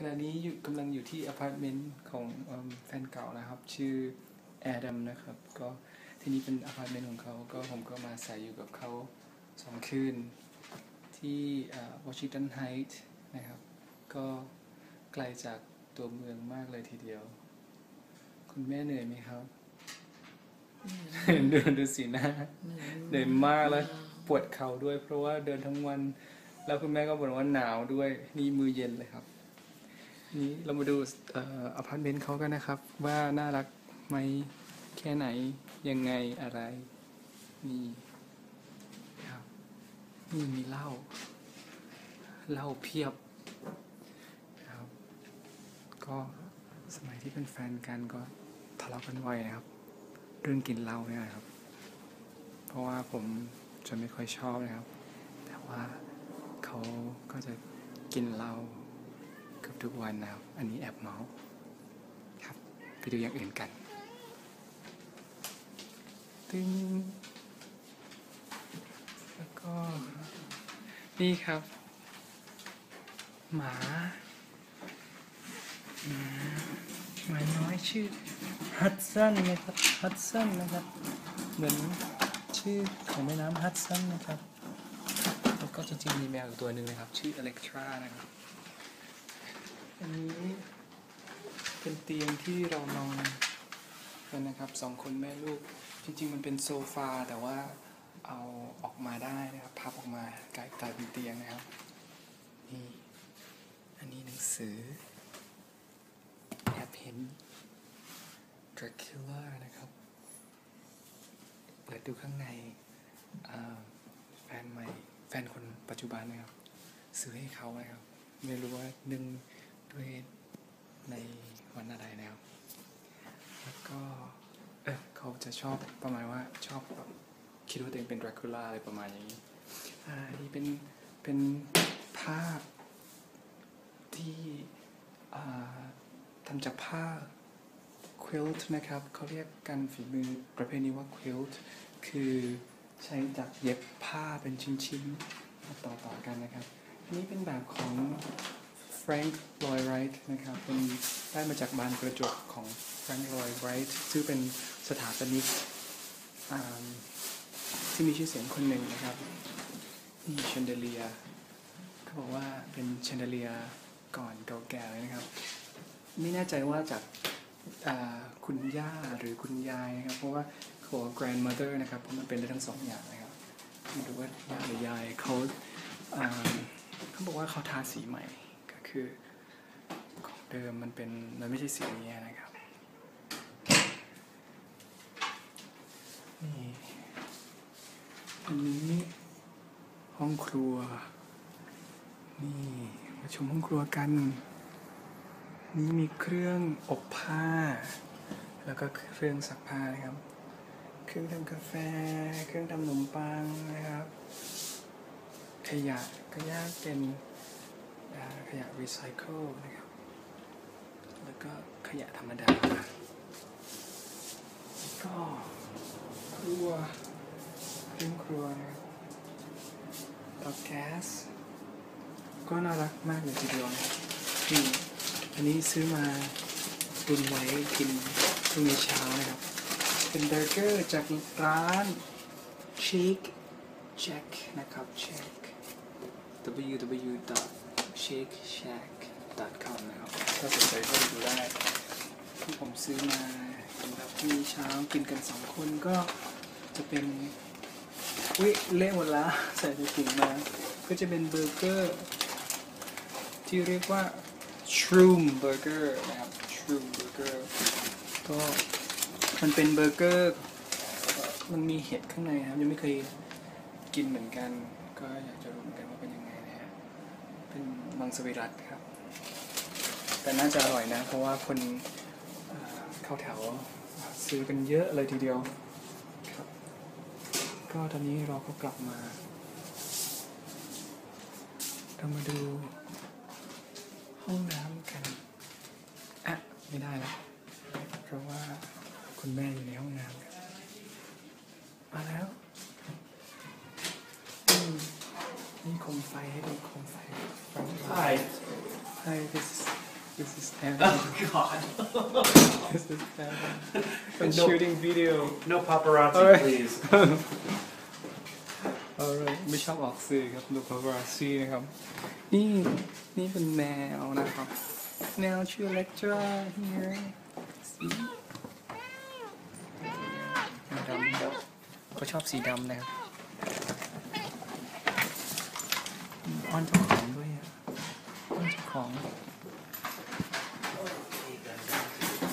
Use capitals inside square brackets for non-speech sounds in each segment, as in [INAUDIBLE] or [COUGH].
ขณะนี้อยู่กำลังอยู่ที่อพาร์ตเมนต์ของเอิ่มแฟนเก่านะครับ ชื่อแอดัมนะครับ ก็ที่นี่เป็นอพาร์ตเมนต์ของเขา ก็ผมก็มาอาศัยอยู่กับเขาสองคืน ที่วอชิงตันไฮท์นะครับ ก็ไกลจากตัวเมืองมากเลยทีเดียว คุณแม่เหนื่อยไหมครับ ดูดูสีหน้าเหนื่อยมากแล้วปวดเข่าด้วย เพราะว่าเดินทั้งวัน แล้วคุณแม่ก็บ่นว่าหนาวด้วยนี่มือเย็นเลยครับ นี่เรามาดูอพาร์ตเมนต์เขากันนะครับ ว่าน่ารักไหมแค่ไหนยังไงอะไร นี่ครับนี่มีเหล้าเหล้าเพียบครับ ก็สมัยที่เป็นแฟนกันก็ทะเลาะกันบ่อยนะครับ เรื่องกินเหล้าเนี่ยครับ เพราะว่าผมจะไม่ค่อยชอบนะครับ แต่ว่าเขาก็จะกินเหล้า เกือบทุกวันนะครับ อันนี้แอบเมาส์ครับ ไปดูอย่างอื่นกันตึงแล้วก็ นี่ครับ หมาหมาน้อยชื่อฮัดสันนะครับฮัดสันนะครับ เหมือนชื่อของแม่น้ำฮัดสันนะครับ แล้วก็จริงๆมีแมวอีกตัวหนึ่งนะครับ ชื่ออเล็กทรานะครับ อันนี้เป็นเตียงที่เรานอนกันนะครับสองคนแม่ลูก จริง ๆ มันเป็นโซฟาแต่ว่าเอาออกมาได้นะครับ พับออกมากลายกลายเป็นเตียงนะครับ นี่ อันนี้หนังสือแอบเห็น Dracula นะครับ เปิดดูข้างในแฟนใหม่ แฟนคนปัจจุบันนะครับ ซื้อให้เขานะครับ ไม่รู้ว่าเนื่ง ด้วยในวันอะไรแล้ว แล้วก็เออเขาจะชอบประมาณว่าชอบแบบคิดว่าตัวเองเป็นดรากูล่าอะไรประมาณอย่างนี้ อ่า นี่เป็น เป็นภาพที่ทำจากผ้า quilt นะครับ เขาเรียกกันฝีมือประเภทนี้ว่า quilt คือใช้จากเย็บผ้าเป็นชิ้นๆมาต่อๆกันนะครับอันนี้เป็นแบบของ Frank Lloyd Wright นะครับเป็นได้มาจากบานกระจกของ Frank Lloyd Wright ซึ่งเป็นสถาปนิกที่มีชื่อเสียงคนหนึ่งนะครับนี่เชนเดเลียเขาบอกว่าเป็นเชนเดเลียก่อนเก่าแก่เลยนะครับ ไม่แน่ใจว่าจากาคุณย่าหรือคุณยายนะครับ เพราะว่าเขาบอกว่า grandmother นะครับเพราะมันเป็นได้ทั้งสองอย่างนะครับไม่รู้ว่าย่าหรือยายเขาเขาบอกว่าเขาทาสีใหม่ คือของเดิมมันเป็นมันไม่ใช่สีนี้นะครับนี่อันนี้ห้องครัว นี่มาชมห้องครัวกัน นี่มีเครื่องอบผ้า แล้วก็เครื่องซักผ้านะครับ เครื่องทำกาแฟ เครื่องทำขนมปังนะครับ ขยะก็ยากเป็น ขยะรีไซเคิลนะครับ แล้วก็ขยะธรรมดา ก็ครัวเครื่องครัวนะครับเตาแก๊ส ก็น่ารักมากเลยทีเดียวนะนี่อันนี้ซื้อมาตุนไว้กินพรุ่งนี้เช้านะครับ เป็นเบอร์เกอร์จากร้าน Shake Shack นะครับ Shack shakeshack.com นะครับถ้าสนใจก็ไปดูได้ ที่ผมซื้อมาสำหรับพรุ่เช้ากินกันสองคนก็จะเป็นอุ้ยเละหมดล้วใส่ในถุงมา ก็จะเป็นเบอร์เกอร์ ที่เรียกว่า Shroom Burger นะครับ Shroom Burger ก็มันเป็นเบอร์เกอร์ มันมีเห็ดข้างในครับ ยังไม่เคยกินเหมือนกัน ก็อยากจะรู้เหมือนกันว่าเป็นยังไงนะฮะเป็น มังสวิรัตครับ แต่น่าจะอร่อยนะ เพราะว่าคนเข้าแถวซื้อกันเยอะเลยทีเดียวครับ ก็ตอนนี้เราก็กลับมาเรามาดู มไฟให้ดูโคมไฟ Hi. Hi this This is [LAUGHS] Anna. Oh God. [LAUGHS] This is Anna. [LAUGHS] I'm No. shooting video. No paparazzi, Alright. please. alright ไม่ชอบออกสื่อครับดู paparazzi นะครับ นี่ นี่เป็นแมวนะครับ แมวชื่อ Electra here See? แมวดำครับเขาชอบสีดำนะครับ อ้อนเจ้าของด้วยอะอ้นเจ้าของ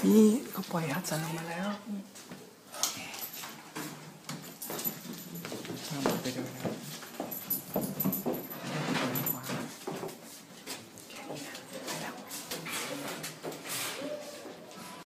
นี่เขาปล่อยฮัทสันออกมาแล้วมาไปดู